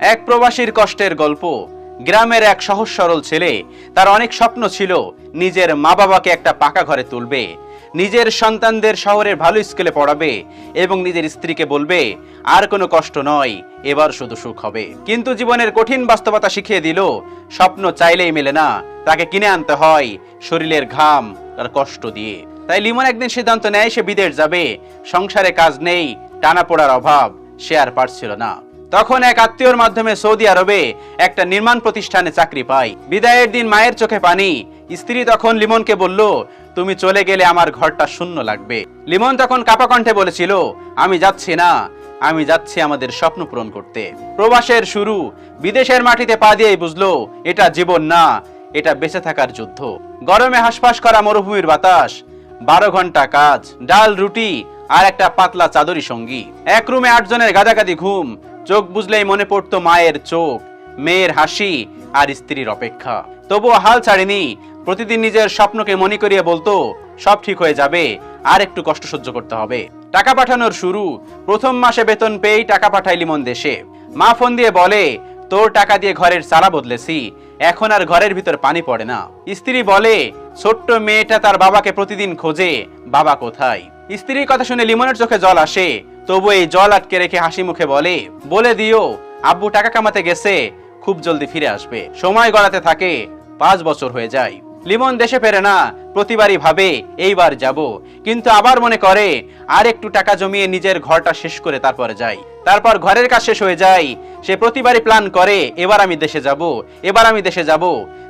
এক প্রবাসীর কষ্টের গল্প। গ্রামের এক সহজ সরল ছেলে, তার অনেক স্বপ্ন ছিল নিজের মা বাবাকে একটা পাকা ঘরে তুলবে। নিজের সন্তানদের শহরের ভালো স্কুলে পড়াবে এবং নিজের স্ত্রীকে বলবে, আর কোনো কষ্ট নয়, এবার শুধু সুখ হবে। কিন্তু জীবনের কঠিন বাস্তবতা শিখিয়ে দিল, স্বপ্ন চাইলেই মেলে না, তাকে কিনে আনতে হয় শরীরের ঘাম তার কষ্ট দিয়ে। তাই লিমন একদিন সিদ্ধান্ত নেয়, সে বিদেশ যাবে, সংসারে কাজ নেই টানা পড়ার অভাব সে আর পারছিল না। তখন এক আত্মীয়র মাধ্যমে সৌদি আরবে একটা নির্মাণ প্রতিষ্ঠানে চাকরি পায়। বিদায়ের দিন মায়ের চোখে পানি। স্ত্রী তখন লিমনকে বলল, তুমি চলে গেলে আমার ঘরটা শূন্য লাগবে। লিমন তখন কাপা কণ্ঠে বলেছিল, আমি যাচ্ছি না। আমি যাচ্ছি আমাদের স্বপ্ন পূরণ করতে। প্রবাসের শুরু। বিদেশের মাটিতে পা দিয়েই বুঝলো, এটা জীবন না। এটা বেঁচে থাকার যুদ্ধ। গরমে হাসফাস করা মরুভূমির বাতাস, বারো ঘণ্টা কাজ, ডাল, রুটি আর একটা পাতলা চাদরি সঙ্গী। এক রুমে আটজনের গাদাগাদি ঘুম চোখ বুঝলেই মনে পড়তো মায়ের চোখ, মেয়ের হাসি আর স্ত্রীর অপেক্ষা। তবুও হাল ছাড়েনি, প্রতিদিন নিজের স্বপ্নকে মনে করিয়ে বলতো, সব ঠিক হয়ে যাবে, আর একটু কষ্ট সহ্য করতে হবে। টাকা পাঠানোর শুরু, প্রথম মাসে বেতন পেয়েই টাকা পাঠাই লিমন দেশে। মা ফোন দিয়ে বলে, তোর টাকা দিয়ে ঘরের চালা বদলেছি, এখন আর ঘরের ভিতর পানি পড়ে না। স্ত্রী বলে, ছোট্ট মেয়েটা তার বাবাকে প্রতিদিন খোঁজে, বাবা কোথায়? স্ত্রীর কথা শুনে লিমনের চোখে জল আসে তবু এই জল আটকে রেখে হাসি মুখে বলে বলে দিও, আব্বু টাকা কামাতে গেছে, খুব জলদি ফিরে আসবে। সময় গড়াতে থাকে, পাঁচ বছর হয়ে যায়। লিমন দেশে ফেরে না, প্রতিবারই ভাবে, এইবার যাব। কিন্তু আবার মনে করে, আর একটু টাকা জমিয়ে নিজের ঘরটা শেষ করে তারপরে যাই। তারপর ঘরের কাজ শেষ হয়ে যায়, সে প্রতিবারই প্ল্যান করে, এবার আমি দেশে যাব, এবার আমি দেশে যাব।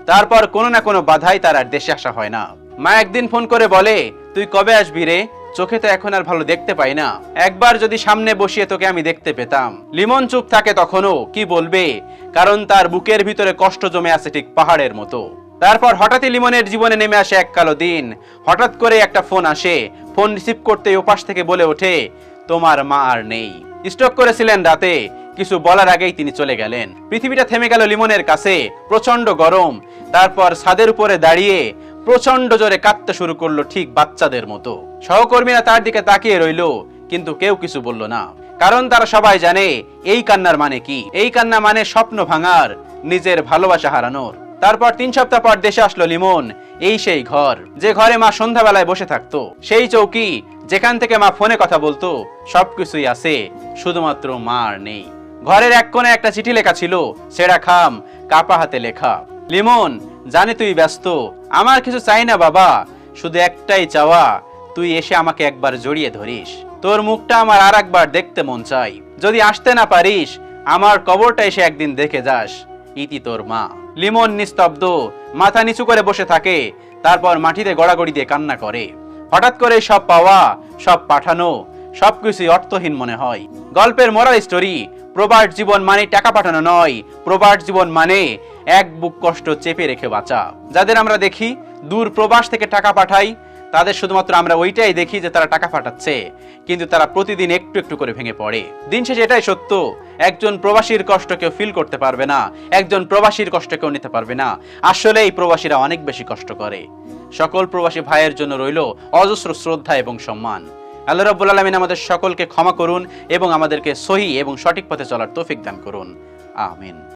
তারপর কোনো না কোনো বাধাই তার আর দেশে আসা হয় না। মা একদিন ফোন করে বলে, তুই কবে আসবি রে? চোখে তো এখন আর ভালো দেখতে পাই না। একবার যদি সামনে বসিয়ে তোকে আমি দেখতে পেতাম। লিমন চুপ থাকে তখনও, কি বলবে? কারণ তার বুকের ভিতরে কষ্ট জমে আছে ঠিক পাহাড়ের মতো। তারপর হঠাৎই লিমনের জীবনে নেমে আসে এক কালো দিন। হঠাৎ করে একটা ফোন আসে। ফোন রিসিভ করতে ওপাশ থেকে বলে ওঠে, তোমার মা আর নেই। স্টক করেছিলেন রাতে। কিছু বলার আগেই তিনি চলে গেলেন। পৃথিবীটা থেমে গেল লিমনের কাছে। প্রচণ্ড গরম। তারপর ছাদের উপরে দাঁড়িয়ে প্রচণ্ড জোরে কাঁদতে শুরু করল ঠিক বাচ্চাদের মতো। সহকর্মীরা তার দিকে তাকিয়ে রইল, কিন্তু কেউ কিছু বলল না। কারণ তারা সবাই জানে, এই কান্নার মানে কি? এই কান্না মানে স্বপ্ন ভাঙার, নিজের ভালোবাসা হারানোর। তারপর তিন সপ্তাহ পর দেশে আসলো লিমন, এই সেই ঘর। যে ঘরে মা সন্ধ্যাবেলায় বসে থাকতো, সেই চৌকি, যেখান থেকে মা ফোনে কথা বলতো, সবকিছুই আছে, শুধুমাত্র মা আর নেই। ঘরের এক কোণে একটা চিঠি লেখা ছিল, সেরা খাম, কাপা হাতে লেখা। লিমন জানি তুই ব্যস্ত। আমার কিছু চাই না, বাবা। শুধু একটাই চাওয়া। তুই এসে আমাকে একবার জড়িয়ে ধরিস। তোর মুখটা আমার আর একবার দেখতে মন চাই। যদি আসতে না পারিস, আমার কবরটা এসে একদিন দেখে যাস। ইতি তোর মা। লিমন নিস্তব্ধ, মাথা নিচু করে বসে থাকে। তারপর মাটিতে গড়াগড়ি দিয়ে কান্না করে। হঠাৎ করে সব পাওয়া, সব পাঠানো সবকিছুই অর্থহীন মনে হয়। গল্পের মোরাল স্টোরি প্রবাস জীবন মানে টাকা পাঠানো নয়। প্রবাস জীবন মানে এক বুক কষ্ট চেপে রেখে বাঁচা। যাদের আমরা দেখি, দূর প্রবাস থেকে টাকা পাঠাই, তাদের শুধুমাত্র আমরা ওইটাই দেখি যে তারা টাকা পাঠাচ্ছে, কিন্তু তারা প্রতিদিন একটু একটু করে ভেঙে পড়ে। দিন শেষে এটাই সত্য, একজন প্রবাসীর কষ্ট কেউ ফিল করতে পারবে না, একজন প্রবাসীর কষ্ট কেউ নিতে পারবে না। আসলে এই প্রবাসীরা অনেক বেশি কষ্ট করে। সকল প্রবাসী ভাইয়ের জন্য রইল অজস্র শ্রদ্ধা এবং সম্মান। আল্লাহ রব্বুল আলমিন আমাদের সকলকে ক্ষমা করুন এবং আমাদেরকে সহি এবং সঠিক পথে চলার তৌফিক দান করুন। আমিন।